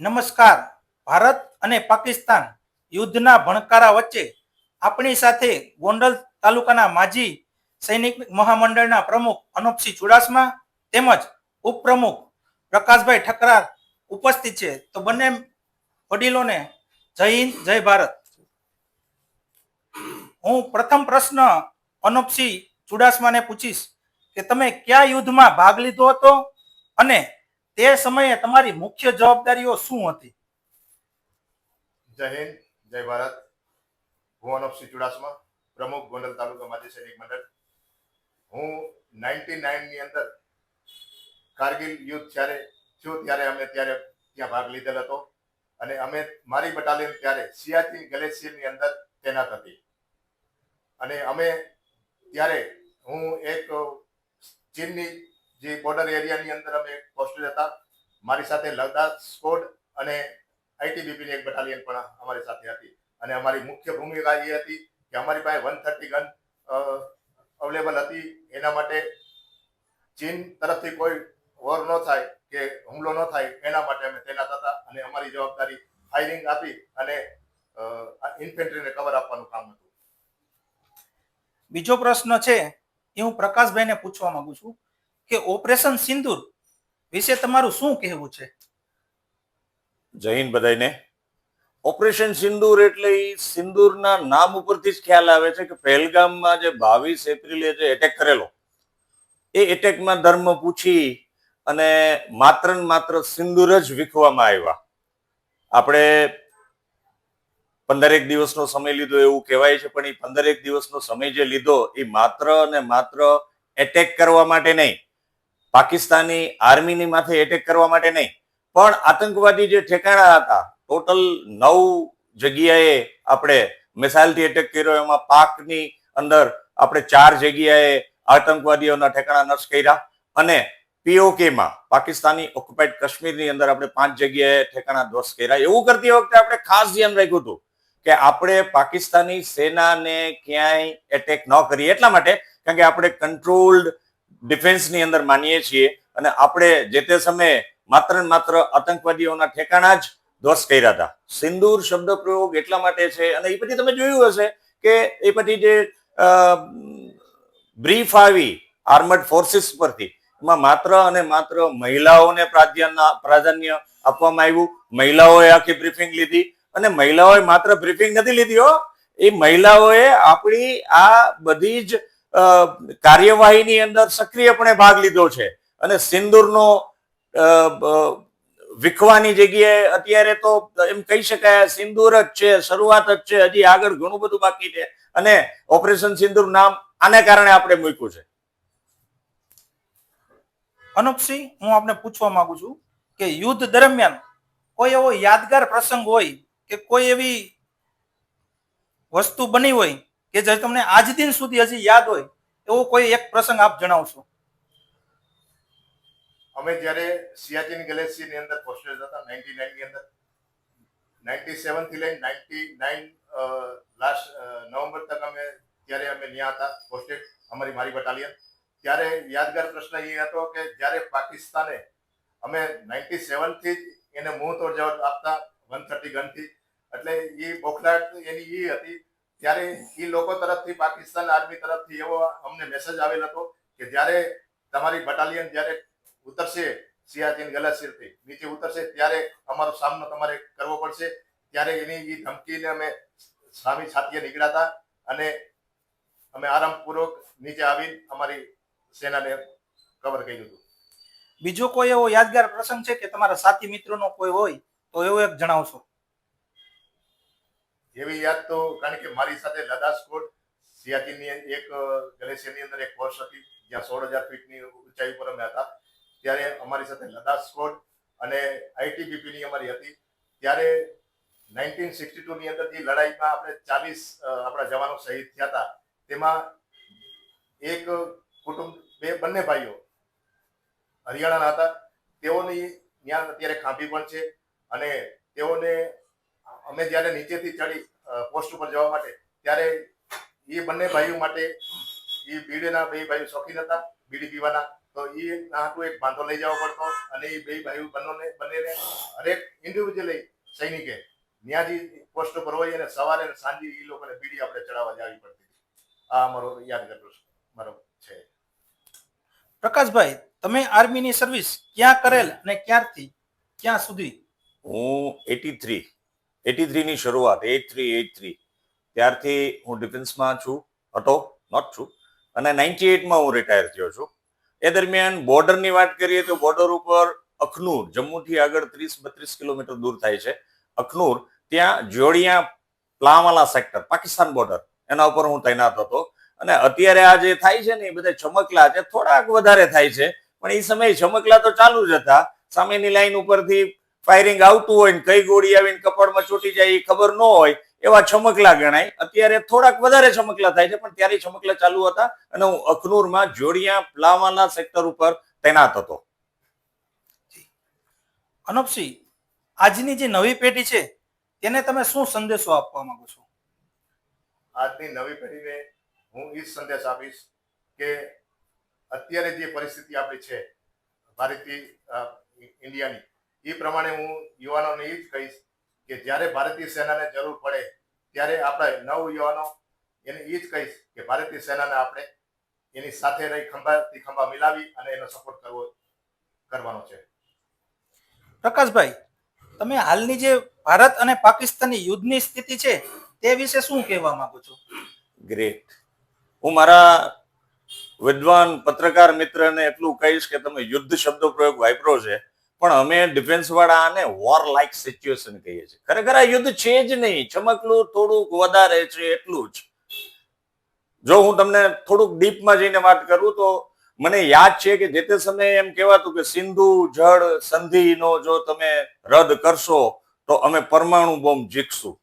નમસ્કાર. ભારત અને પાકિસ્તાન યુદ્ધના ભણકારા વચ્ચે આપણી સાથે ગોંડલ તાલુકાના માજી સૈનિક મહામંડળના પ્રમુખ અનુપસિંહ ચુડાસમા તેમજ ઉપપ્રમુખ પ્રકાશભાઈ ઠકરાર ઉપસ્થિત છે. તો બંને વડીલોને જય હિન્દ, જય ભારત. હું પ્રથમ પ્રશ્ન અનુપસિંહ ચુડાસમાને પૂછીશ કે તમે કયા યુદ્ધમાં ભાગ લીધો હતો અને તે સમયે તમારી મુખ્ય જવાબદારીઓ શું હતી? જય હિન્દ, જય ભારત. હું અનોપસિંહ ચુડાસમા, પ્રમુખ ગોંડલ તાલુકા માજી સૈનિક મંડળ. હું નાઇન્ટી ની અંદર કારગિલ યુદ્ધ જ્યારે થયું ત્યારે અમે ત્યારે ત્યાં ભાગ લીધેલ હતો. અને અમે મારી બટાલિયન ત્યારે સિયાચીન ગ્લેશિયરની અંદર તૈનાત હતી. અને અમે ત્યારે હું એક ચીનની જે બોર્ડર એરિયાની અંદર અમે પોસ્ટેડ હતા. મારી સાથે લદ્દાખ સ્કોડ અને આઈટીબીપીની એક બટાલિયન પણ અમારી સાથે હતી. અને અમારી મુખ્ય ભૂમિકા એ હતી કે અમારી પાસે વન થર્ટી ગન અવેલેબલ હતી. એના માટે ચીન તરફથી કોઈ વોર ન થાય કે હુમલો ન થાય એના માટે અમે તૈનાત હતા અને અમારી જવાબદારી ફાયરિંગ આપી અને ઇન્ફેન્ટ્રીને કવર આપવાનું કામ હતું. બીજો પ્રશ્ન છે એ હું પ્રકાશભાઈને પૂછવા માંગુ છું. કે ઓપરેશન સિંદૂર વિશે તમારું શું કહેવું છે? જૈન બધાને ઓપરેશન સિંદૂર એટલે સિંદૂરના નામ ઉપરથી જ ખ્યાલ આવે છે કે પહેલગામમાં જે બાવીસ એપ્રિલે જે એટેક કરેલો, એ એટેકમાં ધર્મ પૂછી અને માત્ર ને માત્ર સિંદૂર જ વિખવામાં આવ્યા. આપણે પંદરેક દિવસનો સમય લીધો એવું કહેવાય છે, પણ એ પંદરેક દિવસનો સમય જે લીધો એ માત્ર ને માત્ર એટેક કરવા માટે નહીં. પાકિસ્તાની આર્મીની માથે એટેક કરવા માટે નહીં. પણ આતંકવાદી જે ઠેકાણા હતા ટોટલ નવ જગ્યાએ આપણે મિસાઇલથી એટેક કર્યો, એમાં પાકની અંદર આપણે ચાર જગ્યાએ આતંકવાદીઓના ઠેકાણા નષ્ટ કર્યા અને પીઓકે માં પાકિસ્તાની ઓક્યુપાઈડ કાશ્મીરની અંદર આપણે પાંચ જગ્યાએ ઠેકાણા ધ્વસ્ત કર્યા. એવું કરતી વખતે આપણે ખાસ ધ્યાન રાખ્યું હતું કે આપણે પાકિસ્તાની સેનાને ક્યાંય એટેક ન કરીએ. એટલા માટે, કારણ કે આપણે કંટ્રોલ્ડ ડિફેન્સની અંદર માનીએ છીએ અને આપણે જે તે સમયે માત્ર ને માત્ર આતંકવાદીઓના ઠેકાણા જ ધ્વસ્ત કર્યા હતા. સિંદૂર શબ્દ પ્રયોગ એટલા માટે છે અને એ પછી તમે જોયું હશે કે એ પછી જે બ્રીફ આવી આર્મડ ફોર્સિસ પરથી, એમાં માત્ર અને માત્ર મહિલાઓને પ્રાધાન્ય આપવામાં આવ્યું. મહિલાઓએ આખી બ્રીફિંગ લીધી અને મહિલાઓએ માત્ર બ્રીફિંગ નથી લીધી હો. એ મહિલાઓએ આપણી આ બધી જ કાર્યવાહીની અંદર સક્રિયપણે ભાગ લીધો છે. અને સિંદૂરનો વિખવાની જગ્યાએ અત્યારે તો એમ કહી શકાય સિંદૂર જ છે, શરૂઆત જ છે, હજી આગળ ઘણું બધું બાકી છે. અને ઓપરેશન સિંદૂર નામ આને કારણે આપણે મૂક્યું છે. અનુપસિંહ, હું આપને પૂછવા માંગુ છું કે યુદ્ધ દરમિયાન કોઈ એવો યાદગાર પ્રસંગ હોય કે કોઈ એવી વસ્તુ બની હોય કે જે તમને આજ દિન સુધી હજી યાદ હોય, એવો કોઈ એક પ્રસંગ આપ જણાવશો? અમે જ્યારે સિયાચિન ગેલેક્સી ની અંદર પોસ્ટેડ હતા, નાઇન્ટી ની અંદર, નાઇન્ટી સેવનથી લઈને નાઇન્ટી નાઇન લાસ્ટ નવેમ્બર તક અમે ત્યારે અમે ત્યાં હતા, પોસ્ટેડ અમારી મારી બટાલિયન. ત્યારે યાદગાર પ્રશ્ન એ હતો કે જ્યારે પાકિસ્તાને અમે નાઇન્ટી સેવનથી એને મુંહ તોડ જવાબ આપતા, વન થર્ટી ગનથી, એટલે એ બોખલાટ એની એ હતી ત્યારે એ લોકો તરફથી, પાકિસ્તાન આર્મી તરફથી એવો અમને મેસેજ આવેલ હતો કે જ્યારે તમારી બટાલિયન જ્યારે ઉતરશે, સિયાચીન ગલાસીરથી નીચે ઉતરશે, ત્યારે અમારો સામનો તમારે કરવો પડશે. ત્યારે એની એ ધમકીને અમે સામી છાતીએ નીકળ્યા હતા અને અમે આરામપૂર્વક નીચે આવી અમારી સેનાને કવર કર્યું હતું. બીજો કોઈ એવો યાદગાર પ્રસંગ છે કે તમારા સાથી મિત્રોનો કોઈ હોય તો એવો એક જણાવશો? એવી યાદ તો, કારણ કે મારી સાથે લદાખ સ્કોડ સિયાચીનની એક ગ્લેશિયરની અંદર એક કોર્સ હતી, જ્યાં સોળ હજાર ફીટની ઊંચાઈ ઉપર અમે હતા. ત્યારે અમારી સાથે લદાખ સ્કોડ અને આઈટીબીપીની અમારી હતી. ત્યારે નાઇન્ટીન સિક્સટી ટુની અંદર જે લડાઈમાં આપણે ચાલીસ આપણા જવાનો શહીદ થયા હતા, તેમાં એક કુટુંબ, બે બંને ભાઈઓ હરિયાણાના હતા. તેઓની ત્યાં અત્યારે ખાંભી પણ છે અને તેઓને અમે જ્યારે નીચેથી ચડી પોસ્ટ ઉપર જવા માટે ત્યારે એ બંને ભાઈઓ માટે એ બીડીના બે ભાઈઓ શોખીન હતા બીડી પીવાના. તો એ નાટું એક બાંધો લઈ જવો પડતો અને એ બે ભાઈઓ બંને બંનેને હરેક ઇન્ડિવિજ્યુઅલી સૈનિકે ન્યાજી પોસ્ટ ઉપર હોય અને સવારે અને સાંજે એ લોકોને બીડી આપણે ચડાવવા જવી પડતી. આ અમારો યાદગાર પ્રસંગ મારો છે. પ્રકાશભાઈ તમે આર્મીની સર્વિસ ક્યાં કરેલ અને ક્યારથી? ક્યાં સુધી? હું એટી થ્રી એટી થ્રીની શરૂઆત, એટ થ્રી એટ થ્રી. ત્યારથી હું ડિફેન્સમાં છું, હતો નોટ છું અને નાઇન્ટી એટમાં હું રિટાયર થયો છું. એ દરમિયાન બોર્ડરની વાત કરીએ તો બોર્ડર ઉપર અખનૂર, જમ્મુથી આગળ ત્રીસ, બત્રીસ કિલોમીટર દૂર થાય છે. અખનૂર, ત્યાં જોડિયા પ્લાવાલા સેક્ટર પાકિસ્તાન બોર્ડર એના ઉપર હું તૈનાત હતો. અને અત્યારે આ જે થાય છે ને, એ બધા ચમકલા છે, થોડાક વધારે થાય છે. પણ એ સમયે ચમકલા તો ચાલુ જ હતા. સામેની લાઈન ઉપરથી ફાયરિંગ આવતું હોય ને કઈ ગોળી આવીને કપાળમાં ચોટી જાય એ ખબર ન હોય એવા છમકલા ગણાય. અત્યારે થોડાક વધારે છમકલા થાય છે પણ ત્યારે છમકલા ચાલુ હતા અને હું અખનૂરમાં જોડિયા પ્લાવાના સેક્ટર ઉપર તૈનાત હતો. અનુપસિંહ આજની જે નવી પેઢી છે તેને તમે શું સંદેશો આપવા માંગો છો? આજની નવી પેઢીને હું એ સંદેશ આપીશ કે અત્યારે જે પરિસ્થિતિ આપણી છે ભારતીય ઇન્ડિયાની એ પ્રમાણે હું યુવાનોને એ જ કહીશ કે જ્યારે ભારતીય સેનાને જરૂર પડે ત્યારે આપણે નવ યુવાનો એને એ જ કહીશ કે ભારતીય સેનાને આપણે એની સાથે રહી ખંભાથી ખંભા મિલાવી અને એનો સપોર્ટ કરવો કરવાનો છે. પ્રકાશભાઈ તમે હાલની જે ભારત અને પાકિસ્તાનની યુદ્ધની સ્થિતિ છે તે વિશે શું કહેવા માંગો છો? ગ્રેટ હું મારા વિદ્વાન પત્રકાર મિત્રને એટલું કહીશ કે તમે યુદ્ધ શબ્દ પ્રયોગ વાપરો છે. પણ અમે ડિફેન્સ વાળા આને વોર લાઇક સિચ્યુએશન કહીએ છીએ. ખરેખર આ યુદ્ધ છે જ નહીં. ચમકલું, થોડુંક વધારે છે, એટલું જ. જો હું તમને થોડુંક ડીપમાં જઈને વાત કરું તો મને યાદ છે કે જે તે સમયે એમ કહેવાતું કે સિંધુ, જળ, સંધિનો જો તમે રદ કરશો તો અમે પરમાણુ બોમ્બ જીતશું.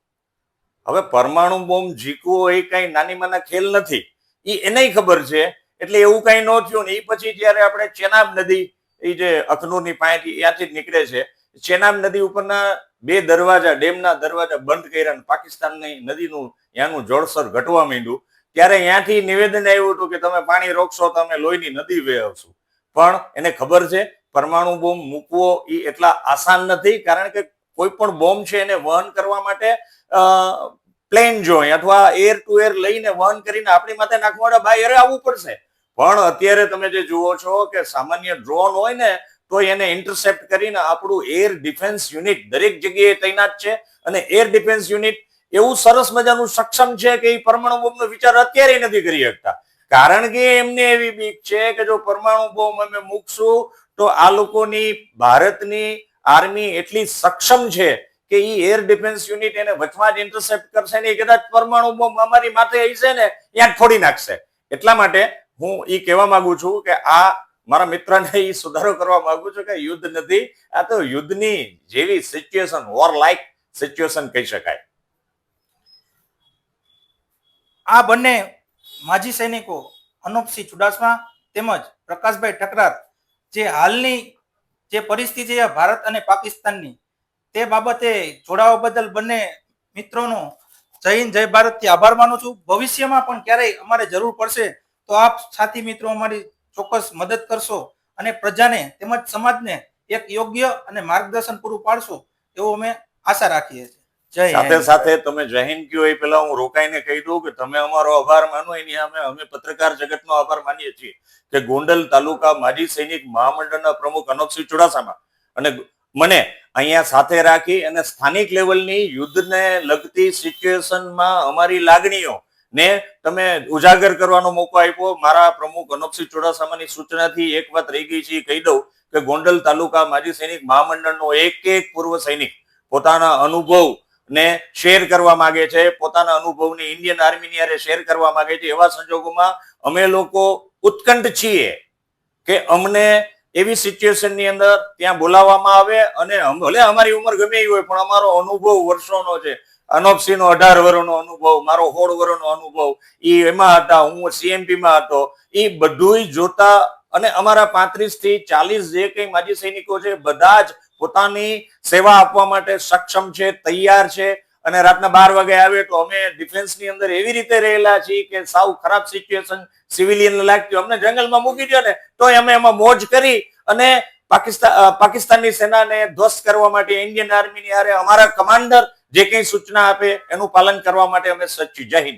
હવે પરમાણુ બોમ્બ જીકવો એ કઈ નાની માના ખેલ નથી. એ એને ખબર છે. એટલે એવું કઈ ન થયું ને એ પછી જ્યારે આપણે ચેનાબ નદી એ જે અખનૂરની પાસેથી ત્યાંથી જ નીકળે છે ચેનાબ નદી ઉપરના બે દરવાજા, ડેમના દરવાજા બંધ કર્યા પાકિસ્તાનની નદીનું ત્યાંનું જળસ્તર ઘટવા માંડ્યું. ત્યારે ત્યાંથી નિવેદન આવ્યું હતું કે તમે પાણી રોકશો તો અમે લોહીની નદી વહેવશું પણ એને ખબર છે, પરમાણુ બોમ્બ મૂકવો એ એટલા આસાન નથી, કારણ કે કોઈ પણ બોમ્બ છે એને વહન કરવા માટે પ્લેન જોઈ અથવા એર ટુ એર લઈને વહન કરીને આપણી માથે નાખવા ભાઈ એરે આવવું પડશે. પણ અત્યારે તમે જે જુઓ છો કે સામાન્ય ડ્રોન હોય ને, તો એને ઇન્ટરસેપ્ટ કરીને આપણું એર ડિફેન્સ યુનિટ દરેક જગ્યાએ તૈનાત છે. અને એર ડિફેન્સ યુનિટ એવું સરસ મજાનું સક્ષમ છે કે એ પરમાણુ બોમ્બનો વિચાર અત્યારે નથી કરી શકતા. કારણ કે એમને એવી બીક છે કે જો પરમાણુ બોમ્બ અમે મૂકશું, તો આ લોકોની, ભારતની આર્મી એટલી સક્ષમ છે કે એ એર ડિફેન્સ યુનિટ એને વચમાં જ ઇન્ટરસેપ્ટ કરશે ને એ કદાચ પરમાણુ બોમ્બ અમારી માથે હશે ને ત્યાં જ ફોડી નાખશે. એટલા માટે હું એ કહેવા માંગુ છું કે આ મારા મિત્રને એ સુધારો કરવા માંગુ છું કે યુદ્ધ નથી, આ તો યુદ્ધની જેવી સિચ્યુએશન વોર લાઇક સિચ્યુએશન કહી શકાય. આ બંને માજી સૈનિકો અનુપસિંહ ચુડાસમા તેમજ પ્રકાશભાઈ ઠકરાર જે હાલની જે પરિસ્થિતિ છે ભારત અને પાકિસ્તાનની, તે બાબતે જોડાવા બદલ બંને મિત્રોનો જય હિન્દ, જય ભારતથી આભાર માનું છું. ભવિષ્યમાં પણ ક્યારેય અમારે જરૂર પડશે તો આપ સાથી મિત્રો અમારી ચોક્કસ મદદ કરશો અને પ્રજાને તેમજ સમાજને એક યોગ્ય અને માર્ગદર્શન પૂરું પાડશો એવો અમે આશા રાખીએ છીએ. સાથે સાથે તમે જય કયો એ પેલા હું રોકાઈને કહી દઉં કે તમે અમારો આભાર માનો, એની અમે અમે પત્રકાર જગતનો આભાર માનીએ છીએ કે ગોંડલ તાલુકા માજી સૈનિક મહામંડળના પ્રમુખ અનોપસિંહ ચુડાસામા અને મને અહીંયા સાથે રાખી અને સ્થાનિક લેવલની યુદ્ધને લગતી સિચ્યુએશનમાં અમારી લાગણીઓ ને તમે ઉજાગર કરવાનો મોકો આપ્યો. મારા પ્રમુખ અનોપસિંહ ચુડાસામાની સૂચનાથી એક વાત રહી ગઈ છે કહી દઉં કે ગોંડલ તાલુકા માજી સૈનિક મહામંડળનો એક એક પૂર્વ સૈનિક પોતાના અનુભવ ને શેર કરવા માંગે છે. પોતાના અનુભવને ઇન્ડિયન આર્મીની યારે શેર કરવા માંગે છે. એવા સંજોગોમાં અમે લોકો ઉત્કંઠ છીએ કે અમને એવી સિચ્યુએશનની અંદર ત્યાં બોલાવવામાં આવે અને ભલે અમારી ઉંમર ગમે એવી હોય, પણ અમારો અનુભવ વર્ષોનો છે. અનોપસિંહનો અઢાર વર્ષનો અનુભવ, મારો સોળ વર્ષનો અનુભવ એ એમાં હતા, હું સીએમપીમાં હતો. એ બધું જોતા અને અમારા પાંત્રીસથી ચાલીસ જે કંઈ માજી સૈનિકો છે, બધા જ પોતાની સેવા આપવા માટે સક્ષમ છે, તૈયાર છે. અને રાતના બાર વાગે આવે તો અમે ડિફેન્સની અંદર એવી રીતે રહેલા છીએ કે સાવ ખરાબ સિચ્યુએશન સિવિલિયન લાગતી અમને જંગલમાં મૂકી દો ને તો અમે એમાં મોજ કરી અને પાકિસ્તાન પાકિસ્તાનની સેનાને ધ્વસ્ત કરવા માટે ઇન્ડિયન આર્મીની હારે અમારા કમાન્ડર જે કઈ સૂચના આપે એનું પાલન કરવા માટે અમે સચ્ચી જહિન